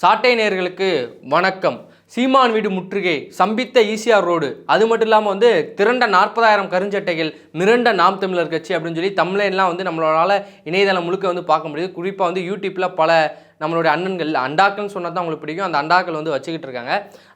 சாட்டை நேர்களுக்கு வணக்கம். சீமான் வீடு முற்றுகை சம்பித்த ஈசிஆர் ரோடு. அது மட்டும் இல்லாமல் வந்து திரண்ட நாற்பதாயிரம் கருஞ்சட்டைகள் மிரண்ட நாம் தமிழர் கட்சி அப்படின்னு சொல்லி தமிழ்லாம் வந்து நம்மளால இணையதளம் முழுக்க வந்து பார்க்க முடியுது. குறிப்பாக வந்து யூடியூப்பில் பல நம்மளுடைய அண்ணன்கள் அண்டாக்கள்னு சொன்னால் தான் உங்களுக்கு பிடிக்கும். அந்த அண்டாக்கள் வந்து வச்சுக்கிட்டு இருக்காங்க.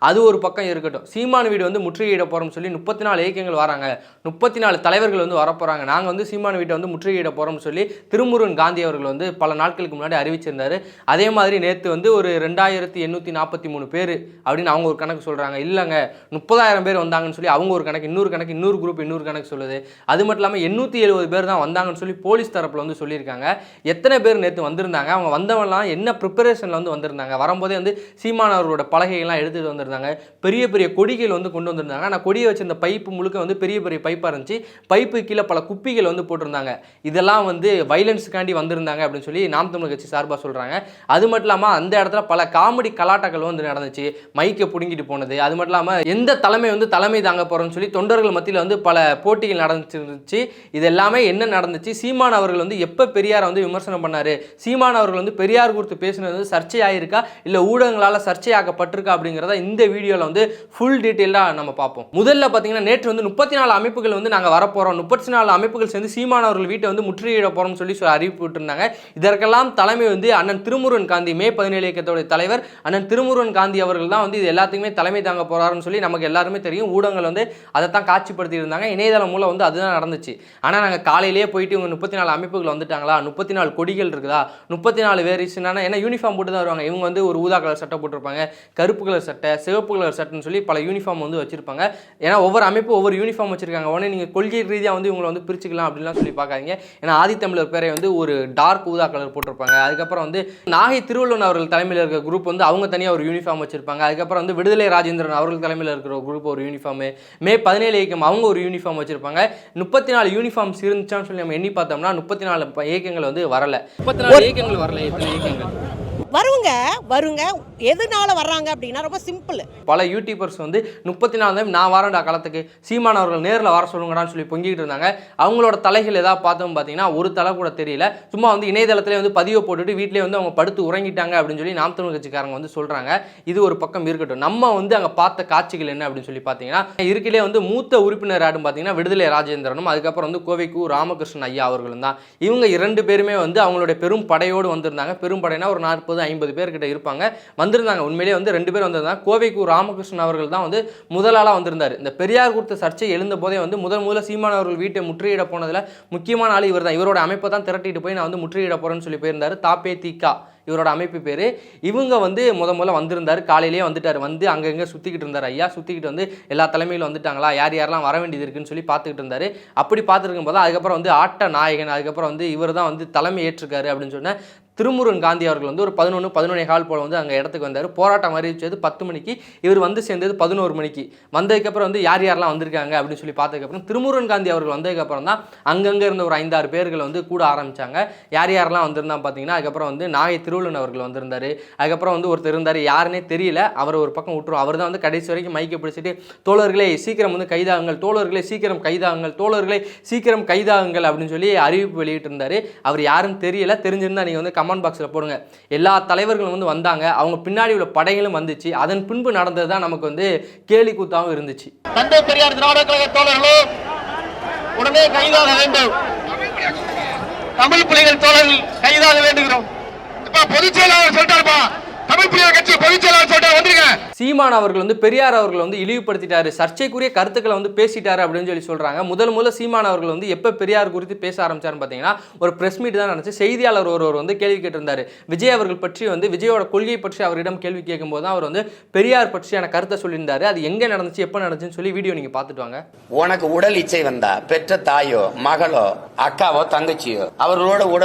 அது ஒரு பக்கம் இருக்கட்டும். சீமான் வீடு வந்து முற்றுகையிட போகிறோம்னு சொல்லி முப்பத்தி நாலு இயக்கங்கள் வராங்க. முப்பத்தி நாலு தலைவர்கள் வந்து வரப்போகிறாங்க நாங்கள் வந்து சீமான் வீட்டை வந்து முற்றுகையிட போகிறோம்னு சொல்லி திருமுருகன் காந்தி அவர்கள் வந்து பல நாட்களுக்கு முன்னாடி அறிவிச்சிருந்தாரு. அதே மாதிரி நேற்று வந்து ஒரு ரெண்டாயிரத்தி எண்ணூற்றி நாற்பத்தி மூணு பேர் அப்படின்னு அவங்க ஒரு கணக்கு சொல்கிறாங்க இல்லைங்க முப்பதாயிரம் பேர் வந்தாங்கன்னு சொல்லி அவங்க ஒரு கணக்கு இன்னொரு கணக்கு இன்னொரு குரூப் இன்னொரு கணக்கு சொல்லுது. அது மட்டும் இல்லாமல் எண்ணூற்றி எழுபது பேர் தான் வந்தாங்கன்னு சொல்லி போலீஸ் தரப்பில் வந்து சொல்லியிருக்காங்க. எத்தனை பேர் நேற்று வந்திருந்தாங்க? அவங்க வந்தவங்கலாம் என்ன ப்ரிப்பரேஷனில் வந்து வந்திருந்தாங்க. வரும்போதே வந்து சீமான் அவர்களோட பலகைகள்லாம் எடுத்துகிட்டு வந்திருந்தாங்க. பெரிய பெரிய கொடிகள் வந்து கொண்டு வந்திருந்தாங்க. ஆனால் கொடியை வச்சிருந்த பைப்பு முழுக்க வந்து பெரிய பெரிய பைப்பாக இருந்துச்சு. பைப்பு கீழே பல குப்பிகள் வந்து போட்டிருந்தாங்க. இதெல்லாம் வந்து வைலன்ஸுக்காண்டி வந்திருந்தாங்க அப்படின்னு சொல்லி நாம் தமிழ் கட்சி சார்பாக சொல்கிறாங்க அது மட்டும் இல்லாமல் அந்த இடத்துல பல காமெடி கலாட்டாக்கள் வந்து நடந்துச்சு. மைக்கை பிடுங்கிட்டு போனது. அது மட்டும் இல்லாமல் எந்த தலைமை வந்து தலைமை தாங்க போகிறோம்னு சொல்லி தொண்டர்கள் மத்தியில் வந்து பல போட்டிகள் நடந்துச்சு. இது எல்லாமே என்ன நடந்துச்சு? சீமான் அவர்கள் வந்து எப்போ பெரியாரை வந்து விமர்சனம் பண்ணார்? சீமான் அவர்கள் வந்து பெரியார் குறித்து பேசினது வந்து சர்ச்சையாயிருக்கா? இல்லை ஊடகங்களால் சர்ச்சையாக்கப்பட்டிருக்கா அப்படிங்கிறத இந்த வீடியோவில் வந்து ஃபுல் டீட்டெயிலாக நம்ம பார்ப்போம். முதல்ல பார்த்தீங்கன்னா நேற்று வந்து முப்பத்தி நாலு அமைப்புகள் வந்து நாங்கள் வரப்போகிறோம் முப்பத்தி நாலு அமைப்புகள் சேர்ந்து சீமானவர்கள் வீட்டை வந்து முற்றுகையிட போகிறோம்னு சொல்லி சொல்லி அறிவிப்பு விட்டுருந்தாங்க இதற்கெல்லாம் தலைமை வந்து அண்ணன் திருமுருகன் காந்தி மே பதினேழு இயக்கத்தோட தலைவர் அண்ணன் திருமுருகன் காந்தி அவர்கள் தான் வந்து இது எல்லாத்துக்குமே தலைமை தாங்க போகிறாருன்னு சொல்லி நமக்கு எல்லாருமே தெரியும். ஊடகங்கள் வந்து அதை தான் காட்சிப்படுத்தி இருந்தாங்க இணையதளம் மூலம் வந்து அதுதான் நடந்துச்சு. ஆனால் நாங்கள் காலையிலேயே போயிட்டு இவங்க முப்பத்தி நாலு அமைப்புகள் வந்துட்டாங்களா? முப்பத்தி நாலு கொடிகள் இருக்குதா? முப்பத்தி நாலு வேரியேஷனான ஏன்னா யூனிஃபார்ம் போட்டு தான் வருவாங்க. இவங்க வந்து ஒரு ஊதா கலர் சட்டை போட்டிருப்பாங்க கருப்பு கலர் சட்டை சிவப்பு கலர் சட்டைன்னு சொல்லி பல யூனிஃபார்ம் வந்து வச்சிருப்பாங்க. ஏன்னா ஒவ்வொரு அமைப்பு ஒவ்வொரு யூனிஃபார்ம் வச்சிருக்காங்க. உடனே நீங்கள் கொள்கை ரீதியாக வந்து இவங்களை வந்து பிரிச்சுக்கலாம் அப்படின்லாம் சொல்லி பார்க்காதீங்க. ஏன்னா ஆதித்தமிழர் பேரை வந்து ஒரு டார்க் ஊதா கலர் போட்டிருப்பாங்க. அதுக்கப்புறம் வந்து நாகை திருவள்ளுவன் அவர்கள் தலைமையில் இருக்கிற குரூப் வந்து அவங்க தனியாக ஒரு யூனிஃபார்ம் வச்சிருப்பாங்க. அதுக்கப்புறம் வந்து விடுதலை ராஜேந்திரன் அவர்கள் தலைமையில் இருக்கிற குரூப் ஒரு யூனிஃபார்ம் மே பதினேழு இயக்கம் அவங்க ஒரு யூனிஃபார்ம் வச்சிருப்பாங்க. முப்பத்தி நாலு யூனிஃபார்ம்ஸ் இருந்துச்சான்னு சொல்லி நம்ம எண்ணி பார்த்தோம்னா முப்பத்தி நாலு இயக்கங்கள் வந்து வரல. முப்பத்தி நாலு இயக்கங்கள் வரல எத்தனை இயக்கங்கள்? வருங்க வருங்க. எதனால வர்றாங்க அப்படின்னா ரொம்ப சிம்பிள் பல யூடியூபர்ஸ் வந்து முப்பத்தி நாலு நான் வரேன்டா காலத்துக்கு சீமான் அவர்கள் நேரில் வர சொல்லுங்கடான்னு சொல்லி பொங்கிட்டு இருந்தாங்க. அவங்களோட தலைகள் ஏதாவது பார்த்தோம் பார்த்தீங்கன்னா ஒரு தலை கூட தெரியல. சும்மா வந்து இணையதளத்திலே வந்து பதிவை போட்டுட்டு வீட்டிலே வந்து அவங்க படுத்து உறங்கிட்டாங்க அப்படின்னு சொல்லி நாம் தமிழ் கட்சிக்காரங்க வந்து சொல்கிறாங்க இது ஒரு பக்கம் இருக்கட்டும். நம்ம வந்து அங்கே பார்த்த காட்சிகள் என்ன அப்படின்னு சொல்லி பார்த்தீங்கன்னா இருக்கிலே வந்து மூத்த உறுப்பினர் ஆடும் பார்த்தீங்கன்னா விடுதலை ராஜேந்திரனும் அதுக்கப்புறம் வந்து கோவைக்கு ராமகிருஷ்ணன் ஐயா அவர்களும் தான். இவங்க இரண்டு பேருமே வந்து அவங்களுடைய பெரும் படையோடு வந்திருந்தாங்க. பெரும் படைனா ஒரு நாற்பது ஐம்பது பேர்கிட்ட இருப்பாங்க. வந்திருந்தாங்க. உண்மையிலேயே வந்து ரெண்டு பேர் வந்திருந்தாங்க கோவைக்கு ராமகிருஷ்ணன் அவர்கள் தான் வந்து முதலாளாக வந்திருந்தார். இந்த பெரியார் கொடுத்த சர்ச்சை எழுந்த போதே வந்து முதல் முதல்ல சீமான் அவர்கள் வீட்டை முற்றுகையிட போனதில் முக்கியமான ஆள் இவர் தான் இவரோட அமைப்பை தான் திரட்டிட்டு போய் நான் வந்து முற்றுகையிட போகிறேன்னு சொல்லி போயிருந்தார். தாப்பே தீக்கா இவரோட அமைப்பு பேர். இவங்க வந்து முத முதல்ல வந்திருந்தார். காலையிலேயே வந்துட்டார். வந்து அங்கங்கே சுற்றிக்கிட்டு இருந்தார் ஐயா. சுற்றிக்கிட்டு வந்து எல்லா தலைமையிலும் வந்துட்டாங்களா? யார் யாரெல்லாம் வர வேண்டியது இருக்குன்னு சொல்லி பார்த்துக்கிட்டு இருந்தார். அப்படி பார்த்துருக்கும் போது அதுக்கப்புறம் வந்து ஆட்ட நாயகன் அதுக்கப்புறம் வந்து இவர் தான் வந்து தலைமை ஏற்றிருக்காரு அப்படின்னு சொன்ன திருமுருகன் காந்தி அவர்கள் வந்து ஒரு பதினொன்று பதினொன்னே கால் போல் வந்து அங்கே இடத்துக்கு வந்தார். போராட்டம் அறிவிச்சது பத்து மணிக்கு. இவர் வந்து சேர்ந்தது பதினோரு மணிக்கு. வந்ததுக்கப்புறம் வந்து யார் யாரெல்லாம் வந்திருக்காங்க அப்படின்னு சொல்லி பார்த்ததுக்கப்புறம் திருமுருகன் காந்தி அவர்கள் வந்ததுக்கப்புறம் தான் அங்கங்கே இருந்த ஒரு ஐந்தாறு பேர்கள் வந்து கூட ஆரம்பித்தாங்க யார் யாரெல்லாம் வந்திருந்தா பார்த்தீங்கன்னா அதுக்கப்புறம் வந்து நாகை திருவள்ளுவன் அவர்கள் வந்திருந்தார். அதுக்கப்புறம் வந்து ஒருத்தர் இருந்தார் யாருன்னே தெரியல. அவர் ஒரு பக்கம் விட்டுரும் அவர் தான் வந்து கடைசி வரைக்கும் மைக்கை பிடிச்சிட்டு தோழர்களே சீக்கிரம் வந்து கைதாகுங்கள் தோழர்களே சீக்கிரம் கைதாகுங்கள் தோழர்களே சீக்கிரம் கைதாகுங்கள் அப்படின்னு சொல்லி அறிவிப்பு வெளியிட்டிருந்தார். அவர் யாருன்னு தெரியல. தெரிஞ்சிருந்தா நீங்கள் வந்து கமெண்ட் கமெண்ட் பாக்ஸில் போடுங்க. எல்லா தலைவர்களும் வந்து வந்தாங்க. அவங்க பின்னாடி உள்ள படைகளும் வந்துச்சு. அதன் பின்பு நடந்தது தான் நமக்கு வந்து கேலி கூத்தாகவும் இருந்துச்சு. தந்தை பெரியார் திராவிட கழக தோழர்களோ உடனே கைதாக வேண்டும். தமிழ் பிள்ளைகள் தோழர்கள் கைதாக வேண்டுகிறோம். பொதுச் செயலாளர் சொல்லிட்டாருப்பா. தமிழ் கட்சி சீமான் அவர்கள் வந்து பெரியார் அவர்கள் வந்து இழிவுபடுத்திட்டாரு. சர்ச்சைக்குரிய கருத்துக்களை வந்து பேசிட்டாரு அப்படின்னு சொல்லி சொல்றாங்க. முதல் முதல்ல சீமான் அவர்கள் வந்து எப்போ பெரியார் குறித்து பேச ஆரம்பிச்சாருன்னு பார்த்தீங்கன்னா ஒரு பிரஸ் மீட் தான் நடந்துச்சு. செய்தியாளர் ஒருவர் வந்து கேள்வி கேட்டிருந்தாரு. விஜய் அவர்கள் பற்றி வந்து விஜயோட கொள்கை பற்றி அவரிடம் கேள்வி கேட்கும்போது தான் அவர் வந்து பெரியார் பற்றியான கருத்தை சொல்லியிருந்தாரு. அது எங்கே நடந்துச்சு எப்போ நடந்துச்சுன்னு சொல்லி வீடியோ நீங்கள் பார்த்துட்டு வாங்க. உனக்கு உடல் இச்சை வந்தா பெற்ற தாயோ மகளோ அக்காவோ தங்கச்சியோ அவர்களோட உட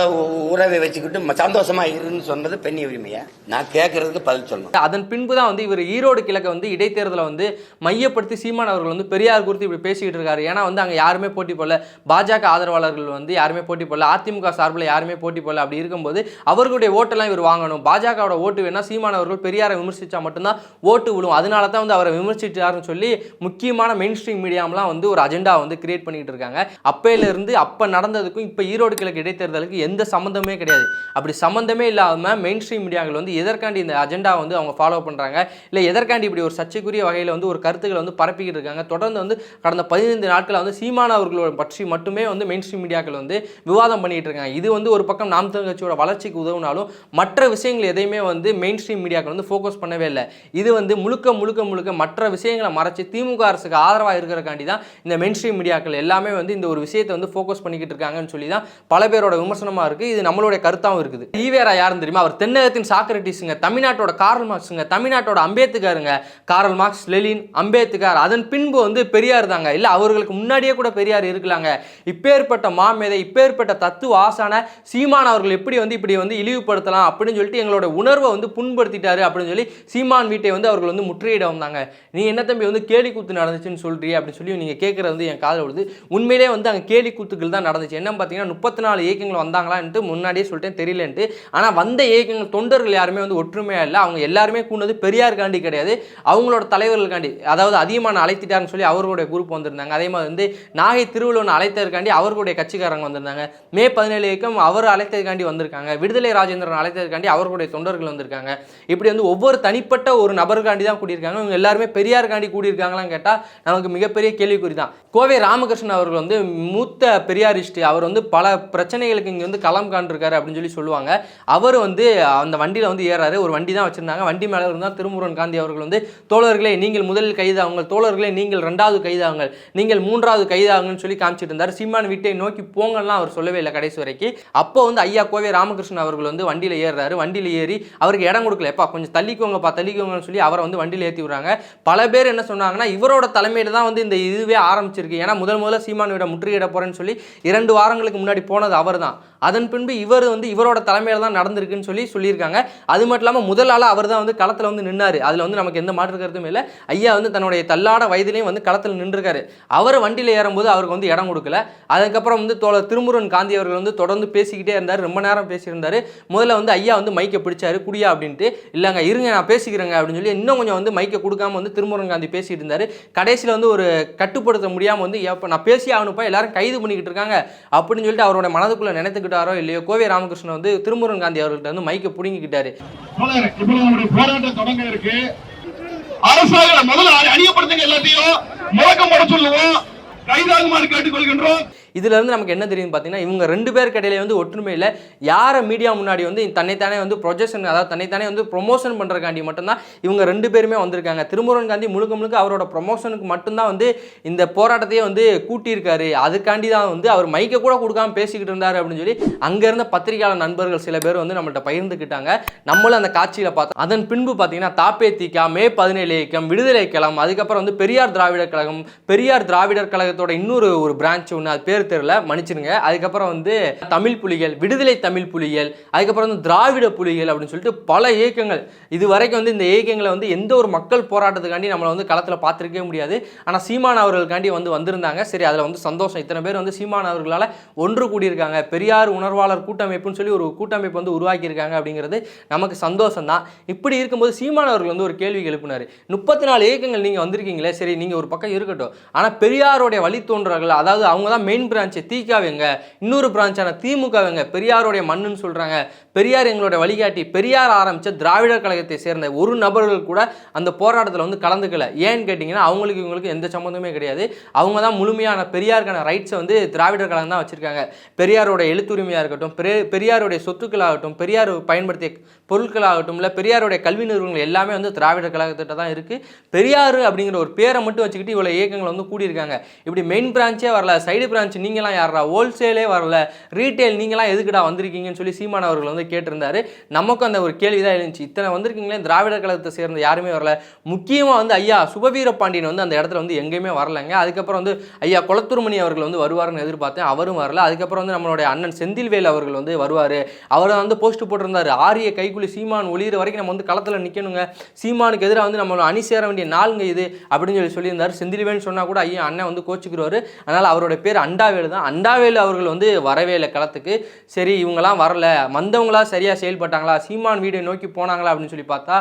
உறவை வச்சுக்கிட்டு ம- சந்தோஷமா இருன்னு சொன்னது பெண் உரிமையா? நான் கேட்கறதுக்கு பதில் சொல்லணும். அதன் பின்பு தான் வந்து இவர் ஈரோடு கிழக்கு வந்து இடைத்தேர்தலை வந்து மையப்படுத்தி சீமான் அவர்கள் வந்து பெரியார் குறித்து இப்படி பேசிக்கிட்டு இருக்காரு. ஏன்னா வந்து அங்கே யாருமே போட்டி போடல. பாஜக ஆதரவாளர்கள் வந்து யாருமே போட்டி போடல. அதிமுக சார்பில் யாருமே போட்டி போடல. அப்படி இருக்கும்போது அவர்களுடைய ஓட்டெல்லாம் இவர் வாங்கணும். பாஜகவோட ஓட்டு வேணா சீமான் அவர்கள் பெரியாரை விமர்சிச்சா மட்டும்தான் ஓட்டு விழும். அதனால தான் வந்து அவரை விமர்சிச்சாருன்னு சொல்லி முக்கியமான மெயின் ஸ்ட்ரீம் மீடியாம்லாம் வந்து ஒரு அஜெண்டா வந்து கிரியேட் பண்ணிக்கிட்டு இருக்காங்க. அப்பையிலிருந்து அப்போ நடந்ததுக்கும் இப்போ ஈரோடு கிழக்கு இடைத்தேர்தலுக்கு எந்த சம்மந்தமே கிடையாது. அப்படி சம்மந்தமே இல்லாமல் மெயின் ஸ்ட்ரீம் மீடியாக்கள் வந்து எதற்காண்டி இந்த அஜெண்டா வந்து அவங்க ஃபாலோ பண்ணுறாங்க இல்லை எதற்காண்டி இப்படி ஒரு சர்ச்சைக்குரிய வகையில் வந்து ஒரு கருத்துக்களை வந்து பரப்பிக்கிட்டு இருக்காங்க? தொடர்ந்து வந்து கடந்த பதினைந்து நாட்களில் வந்து சீமான் அவர்களோட பற்றி மட்டுமே வந்து மெயின் ஸ்ட்ரீம் மீடியாக்கள் வந்து விவாதம் பண்ணிகிட்டு இருக்காங்க. இது வந்து ஒரு பக்கம் நாம் தமிழ் கட்சியோட வளர்ச்சிக்கு உதவுனாலும் மற்ற விஷயங்கள் எதையுமே வந்து மெயின் ஸ்ட்ரீம் மீடியாக்கள் வந்து ஃபோக்கஸ் பண்ணவே இல்லை. இது வந்து முழுக்க முழுக்க முழுக்க மற்ற விஷயங்களை மறைச்சு திமுக அரசுக்கு ஆதரவாக இருக்கிறக்காண்டி தான் இந்த மெயின் ஸ்ட்ரீம் மீடியாக்கள் எல்லாமே வந்து இந்த ஒரு விஷயத்தை வந்து ஃபோக்கஸ் பண்ணிக்கிட்டு இருக்காங்கன்னு சொல்லி தான் பல பேரோட விமர்சனமாக இருக்குது இது நம்மளுடைய கருத்தாகவும் இருக்குது. ஈவேரா யாருன்னு தெரியுமா? அவர் தென்னகத்தின் சாக்ரட்டிஸுங்க. தமிழ்நாட்டோட கார்ல் மார்க்ஸுங்க தமிழ்நாட்டோட அம்பேத்கருங்க. Karl Marx Lenin Ambedkar. அதன் பின்பு வந்து பெரியார் தாங்க. இல்லை அவர்களுக்கு முன்னாடியே கூட பெரியார் இருக்கலாங்க. இப்பேற்பட்ட மாமேதை இப்பேற்பட்ட தத்துவ ஆசான சீமான் அவர்கள் எப்படி வந்து இப்படி வந்து இழிவுபடுத்தலாம் அப்படின்னு சொல்லிட்டு எங்களோட உணர்வை வந்து புண்படுத்திட்டாரு அப்படின்னு சொல்லி சீமான் வீட்டை வந்து அவர்கள் வந்து முற்றுகையிட வந்தாங்க நீ என்ன தம்பி வந்து கேலி கூத்து நடந்துச்சுன்னு சொல்றியே அப்படின்னு சொல்லி நீங்கள் கேட்குறது வந்து என் காதில் விழுது. உண்மையிலே வந்து அங்கே கேலி கூத்துக்கள் தான் நடந்துச்சு. என்ன பார்த்தீங்கன்னா முப்பத்தி நாலு இயக்கங்கள் வந்தாங்களான்ட்டு முன்னாடியே சொல்லிட்டேன் தெரியலன்ட்டு. ஆனால் வந்த இயக்கங்கள் தொண்டர்கள் யாருமே வந்து ஒற்றுமையாக இல்லை அவங்க எல்லாருமே கூண்டது பெரியாருக்காண்டி கிடையாது அவங்களோட தலைவர்களுக்காண்டி அதாவது அதிகமான அழைத்திட்டாருன்னு சொல்லி அவர்களுடைய குரூப் வந்திருந்தாங்க. அதே மாதிரி வந்து நாகை திருவள்ளுவன் அழைத்ததற்காண்டி அவர்களுடைய கட்சிக்காரங்க வந்திருந்தாங்க. மே பதினேழு இயக்கம் அவர் அழைத்ததுக்காண்டி வந்திருக்காங்க. விடுதலை ராஜேந்திரன் அழைத்ததுக்காண்டி அவர்களுடைய தொண்டர்கள் வந்திருக்காங்க. இப்படி வந்து ஒவ்வொரு தனிப்பட்ட ஒரு நபருக்காண்டி தான் கூடியிருக்காங்க. இவங்க எல்லாருமே பெரியாருக்காண்டி கூடியிருக்காங்களான்னு கேட்டால் நமக்கு மிகப்பெரிய கேள்விக்குறி தான் கோவை ராமகிருஷ்ணன் அவர்கள் வந்து மூத்த பெரியாரிஸ்ட் அவர் வந்து பல பிரச்சனைகளுக்கு இங்கே வந்து களம் காண்டிருக்காரு அப்படின்னு சொல்லி சொல்லுவாங்க. அவர் வந்து அந்த வண்டியில் வந்து ஏறாரு. ஒரு வண்டி தான் வச்சிருந்தாங்க. வண்டி மேலே இருந்தால் திருமுருகன் காந்தி அவர்கள் வந்து தோழர்களே நீங்கள் முதலில் கைதாகுங்கள். தோழர்களே நீங்கள் ரெண்டாவது கைதாகுங்கள். நீங்கள் மூன்றாவது கைதாகுங்கன்னு சொல்லி காமிச்சிட்டு இருந்தார். சீமான் வீட்டை நோக்கி போங்கலாம் அவர் சொல்லவே இல்லை கடைசி வரைக்கும் அப்போ வந்து ஐயா கோவை ராமகிருஷ்ணன் அவர்கள் வந்து வண்டியில் ஏறுறாரு. வண்டியில் ஏறி அவருக்கு இடம் கொடுக்கல. எப்பா கொஞ்சம் தள்ளிக்கோங்கப்பா தள்ளிக்கோங்கன்னு சொல்லி அவரை வந்து வண்டியில் ஏற்றி விடுறாங்க. பல பேர் என்ன சொன்னாங்கன்னா இவரோட தலைமையில் தான் வந்து இந்த இதுவே ஆரம்பிச்சிருக்கு. ஏன்னா முதல் முதல்ல சீமான் விட முற்றுகையிட போகிறேன்னு சொல்லி இரண்டு வாரங்களுக்கு முன்னாடி போனது அவர் தான் அதன் பின்பு இவர் வந்து இவரோட தலைமையில் தான் நடந்திருக்குன்னு சொல்லி சொல்லியிருக்காங்க. அது மட்டும் இல்லாமல் முதல் ஆளாக அவர் தான் வந்து களத்தில் வந்து நின்னாரு. அதில் வந்து நமக்கு எந்த மாற்று கருத்துமே இல்லை. ஐயா வந்து தன்னுடைய தள்ளாட வயதிலையும் வந்து களத்தில் நின்றுருக்காரு. அவர் வண்டியில் ஏறும்போது அவருக்கு வந்து இடம் கொடுக்கல. அதுக்கப்புறம் வந்து தோழர் திருமுருகன் காந்தி அவர்கள் வந்து தொடர்ந்து பேசிக்கிட்டே இருந்தார். ரொம்ப நேரம் பேசியிருந்தார். முதல்ல வந்து ஐயா வந்து மைக்கை பிடிச்சாரு. குடியா அப்படின்ட்டு. இல்லைங்க இருங்க நான் பேசிக்கிறேங்க அப்படின்னு சொல்லி இன்னும் கொஞ்சம் வந்து மைக்கை கொடுக்காம வந்து திருமுருகன் காந்தி பேசிட்டு இருந்தார். கடைசியில் வந்து ஒரு கட்டுப்படுத்த முடியாமல் வந்து எப்போ நான் பேசி ஆகணுப்பா எல்லாரும் கைது பண்ணிக்கிட்டு இருக்காங்க. அப்படின்னு சொல்லிட்டு அவரோட மனதுக்குள்ளே நினைத்துக்கிட்டாரோ இல்லையோ கோவை ராமகிருஷ்ணன் வந்து திருமுருகன் காந்தி அவர்கள்ட்ட வந்து மைக்கை பிடுங்கிக்கிட்டாரு. தோழர், இப்போ நம்முடைய போராட்டம் தொடங்க இருக்கு. அரசாங்க முதல்ல அணியப்படுத்துங்க எல்லாத்தையும். முழக்கம் போட சொல்லுவோம். கைதாகுமாறு கேட்டுக்கொள்கின்றோம். இதுல இருந்து நமக்கு என்ன தெரியுதுன்னு பார்த்தீங்கன்னா இவங்க ரெண்டு பேருக்கு இடையில வந்து ஒற்றுமை இல்லை. யாரை மீடியா முன்னாடி வந்து தன்னைத்தானே வந்து ப்ரொஜெக்ஷன் அதாவது தன்னைத்தானே வந்து ப்ரொமோஷன் பண்ணுறக்காண்டி மட்டும்தான் இவங்க ரெண்டு பேருமே வந்திருக்காங்க. திருமுருகன் காந்தி முழுக்க முழுக்க அவரோட ப்ரொமோஷனுக்கு மட்டும்தான் வந்து இந்த போராட்டத்தையே வந்து கூட்டியிருக்காரு. அதுக்காண்டி தான் வந்து அவர் மைக்கை கூட கொடுக்காம பேசிக்கிட்டு இருந்தார் அப்படின்னு சொல்லி அங்கே இருந்த பத்திரிகையாளர் நண்பர்கள் சில பேர் வந்து நம்மள்ட்ட பகிர்ந்துக்கிட்டாங்க. நம்மளும் அந்த காட்சியில் பார்த்தோம். அதன் பின்பு பார்த்தீங்கன்னா தாப்பேத்திகா மே பதினேழு இயக்கம் விடுதலை கழகம் அதுக்கப்புறம் வந்து பெரியார் திராவிடர் கழகம் பெரியார் திராவிடர் கழகத்தோட இன்னொரு ஒரு பிரான்ச் ஒன்று அது பேர் தெரியல மன்னிச்சிருங்க. அதுக்கப்புறம் வந்து தமிழ் புலிகள் விடுதலை தமிழ் புலிகள் அதுக்கப்புறம் வந்து திராவிட புலிகள் அப்படின்னு சொல்லிட்டு பல இயக்கங்கள். இது வரைக்கும் வந்து இந்த இயக்கங்களை வந்து எந்த ஒரு மக்கள் போராட்டத்துக்காண்டி நம்மளை வந்து களத்தில் பார்த்துருக்கவே முடியாது. ஆனால் சீமான் அவர்களுக்காண்டி வந்து வந்திருந்தாங்க. சரி அதில் வந்து சந்தோஷம். இத்தனை பேர் வந்து சீமான் அவர்களால் ஒன்று கூடியிருக்காங்க. பெரியார் உணர்வாளர் கூட்டமைப்புன்னு சொல்லி ஒரு கூட்டமைப்பு வந்து உருவாக்கியிருக்காங்க அப்படிங்கிறது நமக்கு சந்தோஷம் தான் இப்படி இருக்கும்போது சீமான் அவர்கள் வந்து ஒரு கேள்வி எழுப்பினார். முப்பத்தி நாலு இயக்கங்கள் நீங்கள் வந்திருக்கீங்களே. சரி நீங்கள் ஒரு பக்கம் இருக்கட்டும். ஆனால் பெரியாருடைய வழித்தோன்றர்கள் அதாவது அவங்க தான் மெயின் பிரான்ச்சு தீக்காவங்க இன்னொரு பிரான்ச்சான திமுகவங்க பெரியாருடைய மண்ணுன்னு சொல்கிறாங்க பெரியார் எங்களோட வழிகாட்டி. பெரியார் ஆரம்பித்த திராவிடர் கழகத்தை சேர்ந்த ஒரு நபர்கள் கூட அந்த போராட்டத்தில் வந்து கலந்துக்கல. ஏன்னு கேட்டிங்கன்னா அவங்களுக்கு இவங்களுக்கு எந்த சம்மந்தமே கிடையாது. அவங்க தான் முழுமையான பெரியாருக்கான ரைட்ஸை வந்து திராவிடர் கழகம் தான் வச்சுருக்காங்க. பெரியாரோட எழுத்துரிமையாக இருக்கட்டும் பெரிய பெரியாருடைய சொத்துக்களாகட்டும் பெரியார் பயன்படுத்திய பொருட்களாகட்டும் இல்லை பெரியாருடைய கல்வி நிறுவனங்கள் எல்லாமே வந்து திராவிடர் கழகத்திட்ட தான் இருக்குது பெரியார் அப்படிங்கிற ஒரு பேரை மட்டும் வச்சுக்கிட்டு இவ்வளோ இயக்கங்கள் வந்து கூடியிருக்காங்க. இப்படி மெயின் பிரான்ச்சே வரல சைடு பிரான்ச் நீங்களாம் யாரா ஹோல்சேலே வரல. ரீட்டைல் நீங்களாம் எதுக்குடா வந்திருக்கீங்கன்னு சொல்லி சீமான் அவர்கள் வந்து கேட்டிருந்தாரு. நமக்கும் அந்த ஒரு கேள்வி தான் இருந்துச்சு இத்தனை வந்திருக்கீங்களே திராவிட கழகத்தை சேர்ந்த யாருமே வரல. முக்கியமாக வந்து ஐயா சுபவீர பாண்டியன் வந்து அந்த இடத்துல வந்து எங்கேயுமே வரலைங்க. அதுக்கப்புறம் வந்து ஐயா குளத்தூர்மணி அவர்கள் வந்து வருவாருன்னு எதிர்பார்த்தேன். அவரும் வரல. அதுக்கப்புறம் வந்து நம்மளுடைய அண்ணன் செந்தில்வேல் அவர்கள் வந்து வருவார். அவர் வந்து போஸ்ட் போட்டிருந்தார். ஆரிய கை கைக்குலி சீமான் ஒளியிற வரைக்கும் நம்ம வந்து களத்தில் நிற்கணுங்க சீமானுக்கு எதிராக வந்து நம்ம அணி சேர வேண்டிய நாளுங்க இது அப்படின்னு சொல்லி சொல்லியிருந்தார். செந்திலுவேன்னு சொன்னால் கூட ஐயா அண்ணன் வந்து கோச்சிக்கிறவர் அதனால் அவரோட பேர் அண்டாவேலு தான். அண்டாவேலு அவர்கள் வந்து வரவே இல்லை களத்துக்கு. சரி இவங்கெல்லாம் வரல. வந்தவங்களா சரியாக செயல்பட்டாங்களா? சீமான் வீடை நோக்கி போனாங்களா? அப்படின்னு சொல்லி பார்த்தா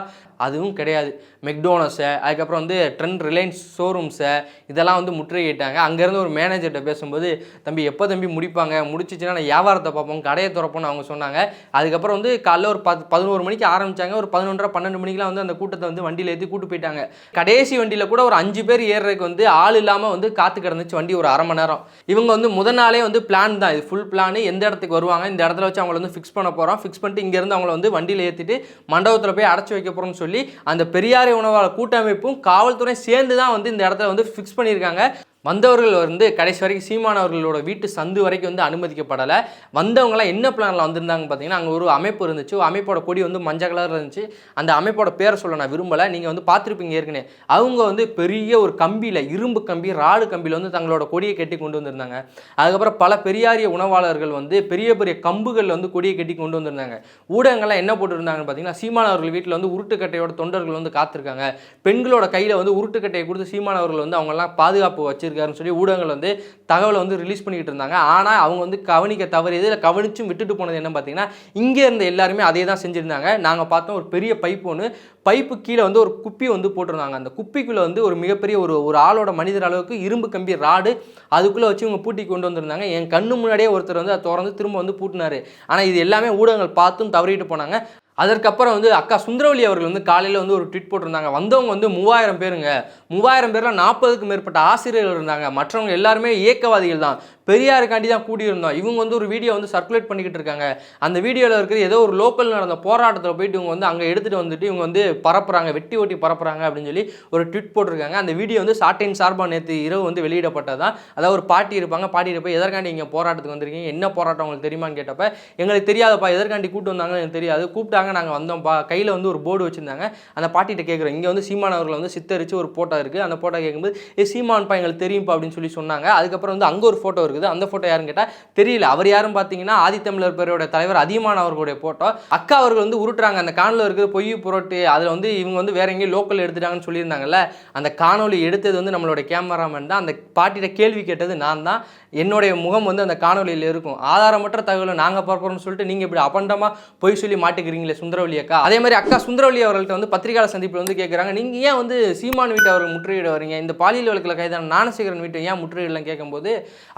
அதுவும் கிடையாது. மெக்டோனஸை அதுக்கப்புறம் வந்து ட்ரெண்ட் ரிலையன்ஸ் ஷோரூம்ஸை இதெல்லாம் வந்து முற்றுகையிட்டாங்க அங்கேருந்து ஒரு மேனேஜர்கிட்ட பேசும்போது தம்பி எப்போ தம்பி முடிப்பாங்க? முடிச்சிச்சுன்னா நான் வியாபாரத்தை பார்ப்போம் கடையை திறப்போம்னு அவங்க சொன்னாங்க. அதுக்கப்புறம் வந்து காலைல ஒரு பத்து பதினோரு மணிக்கு ஆரம்பித்தாங்க ஒரு பதினொன்றரை பன்னெண்டு மணிக்கெலாம் வந்து அந்த கூட்டத்தை வந்து வண்டியில் ஏற்றி கூட்டு போயிட்டாங்க. கடைசி வண்டியில் கூட ஒரு அஞ்சு பேர் ஏறுறதுக்கு வந்து ஆள் இல்லாமல் வந்து காத்து கிடந்துச்சு வண்டி ஒரு அரை மணி நேரம். இவங்க வந்து முத நாளே வந்து பிளான் தான். இது ஃபுல் பிளான் எந்த இடத்துக்கு வருவாங்க? இந்த இடத்துல வச்சு அவங்கள வந்து ஃபிக்ஸ் பண்ண போகிறோம் ஃபிக்ஸ் பண்ணிட்டு இங்கேருந்து அவங்கள வந்து வண்டியில் ஏற்றிட்டு மண்டபத்தில் போய் அடைச்சி வைக்க போகிறோம்னு சொல்லி அந்த பெரியாரை உணவாளர் கூட்டமைப்பும் காவல்துறை சேர்ந்து தான் வந்து இந்த இடத்துல வந்து ஃபிக்ஸ் பண்ணியிருக்காங்க. வந்தவர்கள் வந்து கடைசி வரைக்கும் சீமானவர்களோட வீட்டு சந்து வரைக்கும் வந்து அனுமதிக்கப்படலை. வந்தவங்களாம் என்ன பிளானில் வந்திருந்தாங்க பார்த்தீங்கன்னா அங்கே ஒரு அமைப்பு இருந்துச்சு. அமைப்போட கொடி வந்து மஞ்சள் கலர் இருந்துச்சு. அந்த அமைப்போட பேரை சொல்ல நான் விரும்பலை. நீங்கள் வந்து பார்த்துருப்பீங்க ஏற்கனவே. அவங்க வந்து பெரிய ஒரு கம்பியில் இரும்பு கம்பி ராடு கம்பியில் வந்து தங்களோட கொடியை கட்டி கொண்டு வந்திருந்தாங்க. அதுக்கப்புறம் பல பெரியாரிய உணவாளர்கள் வந்து பெரிய பெரிய கம்புகளில் வந்து கொடியை கட்டி கொண்டு வந்திருந்தாங்க. ஊடகங்கள்லாம் என்ன போட்டுருந்தாங்கன்னு பார்த்தீங்கன்னா சீமானவர்கள் வீட்டில் வந்து உருட்டுக்கட்டையோட தொண்டர்கள் வந்து காத்திருக்காங்க. பெண்களோட கையில் வந்து உருட்டுக்கட்டையை கொடுத்து சீமானவர்கள் வந்து அவங்கெல்லாம் பாதுகாப்பு வச்சு செஞ்சுருக்காருன்னு சொல்லி ஊடகங்கள் வந்து தகவலை வந்து ரிலீஸ் பண்ணிக்கிட்டு இருந்தாங்க. ஆனால் அவங்க வந்து கவனிக்க தவறியது இல்லை கவனிச்சும் விட்டுட்டு போனது என்ன பார்த்தீங்கன்னா இங்கே இருந்த எல்லாருமே அதே தான் செஞ்சுருந்தாங்க. நாங்கள் பார்த்தோம் ஒரு பெரிய பைப் ஒன்று பைப்பு கீழே வந்து ஒரு குப்பி வந்து போட்டிருந்தாங்க. அந்த குப்பிக்குள்ளே வந்து ஒரு மிகப்பெரிய ஒரு ஒரு ஆளோட மனிதர் அளவுக்கு இரும்பு கம்பி ராடு அதுக்குள்ளே வச்சு இவங்க பூட்டி கொண்டு வந்திருந்தாங்க. என் கண்ணு முன்னாடியே ஒருத்தர் வந்து அதை திறந்து திரும்ப வந்து பூட்டினாரு. ஆனால் இது எல்லாமே ஊடகங்கள் பார்த்தும் தவறிட்டு போனாங்க. அதற்கப்புறம் வந்து அக்கா சுந்தரவலி அவர்கள் வந்து காலையில் வந்து ஒரு ட்வீட் போட்டிருந்தாங்க. வந்தவங்க வந்து மூவாயிரம் பேருங்க. மூவாயிரம் பேரில் நாற்பதுக்கும் மேற்பட்ட ஆசிரியர்கள் இருந்தாங்க. மற்றவங்க எல்லாருமே இயக்கவாதிகள் தான். பெரியாருக்காண்டி தான் கூடியிருந்தோம். இவங்க வந்து ஒரு வீடியோ வந்து சர்க்குலேட் பண்ணிக்கிட்டு இருக்காங்க. அந்த வீடியோவில் இருக்கிற ஏதோ ஒரு லோக்கல் நடந்த போராட்டத்தில் போயிட்டு இவங்க வந்து அங்கே எடுத்துகிட்டு வந்துட்டு இவங்க வந்து பரப்புறாங்க வெட்டி ஓட்டி பரப்புறாங்க அப்படின்னு சொல்லி ஒரு ட்விட் போட்டிருக்காங்க. அந்த வீடியோ வந்து சாட்டைன் சார்பாக நேற்று இரவு வந்து வெளியிடப்பட்டதான் அதாவது ஒரு பாட்டி இருப்பாங்க. பாட்டிகிட்ட போய் எதற்காண்டி இங்கே போராட்டத்துக்கு வந்திருக்கீங்க? என்ன போராட்டம் உங்களுக்கு தெரியுமான்னு கேட்டப்ப எங்களுக்கு தெரியாதப்பா. எதற்காண்டி கூட்டு வந்தாங்கன்னு எனக்கு தெரியாது. கூப்பிட்டாங்க. நாங்கள் வந்தோம்ப்பா. கையில் வந்து ஒரு போர்டு வச்சுருந்தாங்க. அந்த பாட்டிகிட்ட கேட்குறோம் இங்கே வந்து சீமான் அவர்களை வந்து சித்தரித்து ஒரு ஃபோட்டோ இருக்குது அந்த ஃபோட்டோ கேட்கும்போது ஏ சீமான்ப்பா எங்களுக்கு தெரியும்ப்பா அப்படின்னு சொல்லி சொன்னாங்க. அதுக்கப்புறம் வந்து அங்கே ஒரு ஃபோட்டோ இருக்குது அந்த ஃபோட்டோ யாருன்னு கேட்டால் தெரியல. அவர் யாரும் பார்த்தீங்கன்னா ஆதித்தமிழர் பேரோட தலைவர் அதிகமான அவர்களுடைய ஃபோட்டோ அக்கா அவர்கள் வந்து உருட்டுறாங்க. அந்த காணொலி இருக்கிற பொய் புரோட்டு அதில் வந்து இவங்க வந்து வேற எங்கேயும் லோக்கல் எடுத்துட்டாங்கன்னு சொல்லியிருந்தாங்கல்ல அந்த காணொலி எடுத்தது வந்து நம்மளோட கேமராமேன் தான். அந்த பாட்டிகிட்ட கேள்வி கேட்டது நான் தான். என்னுடைய முகம் வந்து அந்த காணொலியில் இருக்கும். ஆதாரமற்ற தகவலை நாங்கள் பார்க்குறோம்னு சொல்லிட்டு நீங்கள் இப்படி அபண்டமாக பொய் சொல்லி மாட்டுக்கிறீங்களே சுந்தரவல்லி அக்கா. அதே மாதிரி அக்கா சுந்தரவல்லி அவர்கள்ட்ட வந்து பத்திரிகையாளர் சந்திப்பில் வந்து கேட்குறாங்க நீங்கள் ஏன் வந்து சீமான் வீட்டை அவர்கள் முற்றுகையிட வரீங்க இந்த பாலியல் வழக்கில் கைதான ஞானசேகரன் வீட்டை ஏன் முற்றுகையிடலாம் கேட்கும்போது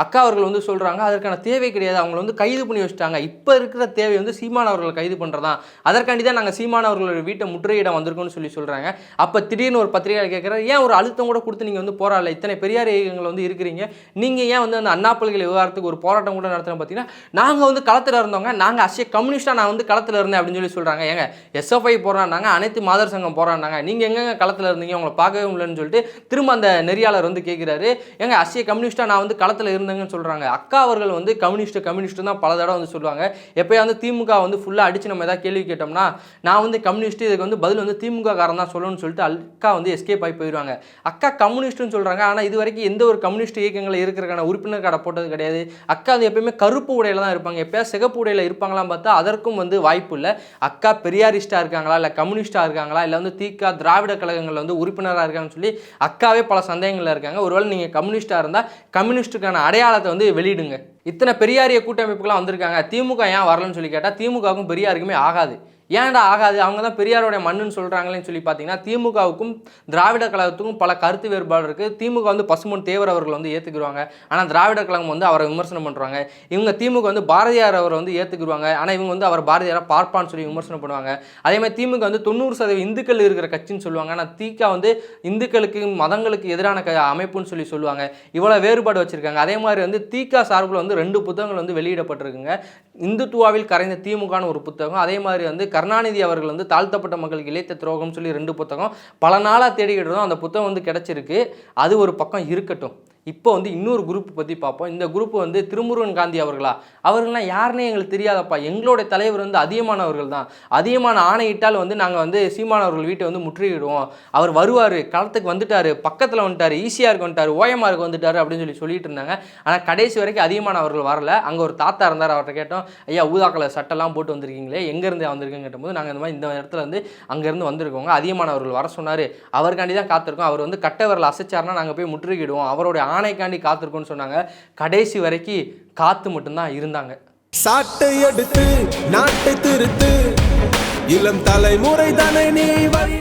அக்கா அவர்கள் வந்து சொல்கிறாங்க அதற்கான தேவை கிடையாது. அவங்கள வந்து கைது பண்ணி வச்சுட்டாங்க. இப்போ இருக்கிற தேவை வந்து சீமான் அவர்களை கைது பண்ணுறதான் அதற்காண்டி தான் நாங்கள் சீமான் அவர்களோட வீட்டை முற்றுகையிட வந்திருக்கோம்னு சொல்லி சொல்கிறாங்க அப்போ திடீர்னு ஒரு பத்திரிகையாளர் கேட்குறாரு ஏன் ஒரு அழுத்தம் கூட கொடுத்து நீங்கள் வந்து போராடல? இத்தனை பெரியார் இயக்கங்கள் வந்து இருக்கிறீங்க. நீங்கள் ஏன் வந்து அந்த அண்ணா பல்கலை விவகாரத்துக்கு ஒரு போராட்டம் கூட நடத்துகிறோம் பார்த்தீங்கன்னா நாங்கள் வந்து களத்தில் இருந்தவங்க நாங்கள் அசிய கம்யூனிஸ்டாக நான் வந்து களத்தில் இருந்தேன் அப்படின்னு சொல்லி சொல்கிறாங்க ஏங்க எஸ்எஃப்ஐ போராடினாங்க அனைத்து மாதர் சங்கம் போராடினாங்க. நீங்கள் எங்கெங்க களத்தில் இருந்தீங்க? உங்களை பார்க்கவே முடியலன்னு சொல்லிட்டு திரும்ப அந்த நெறியாளர் வந்து கேட்குறாரு ஏங்க அசிய கம்யூனிஸ்டாக நான் வந்து களத்தில் இருந்தேங்கன்னு சொல்கிறாங்க அக்கா அவர்கள் வந்து கம்யூனிஸ்ட் கம்யூனிஸ்ட் தான் பல தடவை வந்து சொல்லுவாங்க. எப்போயா வந்து திமுக வந்து ஃபுல்லாக அடித்து நம்ம எதாவது கேள்வி கேட்டோம்னா நான் வந்து கம்யூனிஸ்ட் இதுக்கு வந்து பதில் வந்து திமுக காரன் தான் சொல்லணும்னு சொல்லிட்டு அக்கா வந்து எஸ்கேப் ஆகி போயிடுவாங்க அக்கா கம்யூனிஸ்ட்னு சொல்கிறாங்க ஆனால் இது வரைக்கும் எந்த ஒரு கம்யூனிஸ்ட் இயக்கங்களில் இருக்கிறக்கான உறுப்பினர் கார்டை போட்டது கிடையாது. அக்கா வந்து எப்பயுமே கருப்பு உடையில தான் இருப்பாங்க. எப்போயா சிகப்பு உடையில இருப்பாங்களாம் பார்த்தா அதற்கும் வந்து வாய்ப்பு இல்லை. அக்கா பெரியாரிஸ்டாக இருக்காங்களா? இல்லை கம்யூனிஸ்டாக இருக்காங்களா? இல்லை வந்து தீக்கா திராவிட கழகங்களில் வந்து உறுப்பினராக இருக்காங்கன்னு சொல்லி அக்காவே பல சந்தேகங்களில் இருக்காங்க. ஒருவேளை நீங்கள் கம்யூனிஸ்டாக இருந்தால் கம்யூனிஸ்ட்டுக்கான அடையாளத்தை வந்து வெளியிடுங்க. இத்தனை பெரியாரிய கூட்டமைப்புகளாக வந்திருக்காங்க. திமுக ஏன் வரலன்னு சொல்லி கேட்டால் திமுகவுக்கும் பெரியாருக்குமே ஆகாது. ஏன்டா ஆகாது? அவங்க தான் பெரியாருடைய மண்ணுன்னு சொல்கிறாங்களேன்னு சொல்லி பார்த்தீங்கன்னா திமுகவுக்கும் திராவிட கழகத்துக்கும் பல கருத்து வேறுபாடு இருக்குது திமுக வந்து பசுமன் தேவர் அவர்கள் வந்து ஏற்றுக்குருவாங்க ஆனால் திராவிட கழகம் வந்து அவரை விமர்சனம் பண்ணுறாங்க இவங்க திமுக வந்து பாரதியார் அவரை வந்து ஏற்றுக்குருவாங்க ஆனால் இவங்க வந்து அவர் பாரதியாரை பார்ப்பான்னு சொல்லி விமர்சனம் பண்ணுவாங்க. அதே மாதிரி திமுக வந்து தொண்ணூறு சதவீதம் இந்துக்கள் இருக்கிற கட்சின்னு சொல்லுவாங்க. ஆனால் திக வந்து இந்துக்களுக்கு மதங்களுக்கு எதிரான க அமைப்புன்னு சொல்லி சொல்லுவாங்க. இவ்வளோ வேறுபாடு வச்சுருக்காங்க. அதே மாதிரி வந்து திக சார்பில் வந்து ரெண்டு புத்தகங்கள் வந்து வெளியிடப்பட்டிருக்குங்க. இந்துத்துவாவில் கரைந்த திமுகன்னு ஒரு புத்தகம். அதே மாதிரி வந்து கருணாநிதி அவர்கள் வந்து தாழ்த்தப்பட்ட மக்களுக்கு இழைத்த துரோகம் சொல்லி ரெண்டு புத்தகம். பல நாளாக தேடிக்கிட்டு இருந்தோம். அந்த புத்தகம் வந்து கிடச்சிருக்கு. அது ஒரு பக்கம் இருக்கட்டும். இப்போ வந்து இன்னொரு குரூப் பற்றி பார்ப்போம். இந்த குரூப் வந்து திருமுருகன் காந்தி அவர்களா? அவர்கள்லாம் யாருன்னே எங்களுக்கு தெரியாதப்பா. எங்களுடைய தலைவர் வந்து அதிகமானவர்கள் தான். அதிகமான ஆணையிட்டால் வந்து நாங்கள் வந்து சீமானவர்கள் வீட்டை வந்து முற்றுகிடுவோம் அவர் வருவார் களத்துக்கு வந்துட்டார் பக்கத்தில் வந்துட்டார் ஈஸியாருக்கு வந்துட்டார் ஓயமாருக்கு வந்துட்டார் அப்படின்னு சொல்லி சொல்லிட்டு இருந்தாங்க. ஆனால் கடைசி வரைக்கும் அதிகமான அவர்கள் வரல. அங்கே ஒரு தாத்தா இருந்தார் அவர்கிட்ட கேட்டோம் ஐயா ஊதா கலர் சட்டெல்லாம் போட்டு வந்திருக்கீங்களே எங்கேருந்து வந்திருக்கீங்க கேட்டபோது நாங்கள் இந்த மாதிரி இந்த இடத்துல வந்து அங்கேருந்து வந்திருக்கோங்க. அதிகமானவர்கள் வர சொன்னார். அவருக்காண்டி தான் காத்திருக்கோம். அவர் வந்து கட்டவரில் அசைச்சார்னா நாங்கள் போய் முற்றுகிடுவோம் அவருடைய ஆணைக்காண்டி காத்திருக்கோன்னு சொன்னாங்க. கடைசி வரைக்கும் காத்து மட்டும்தான் இருந்தாங்க. சாட்டை எடுத்து நாட்டை திருத்து. இளம் தலைமுறை தானே நீ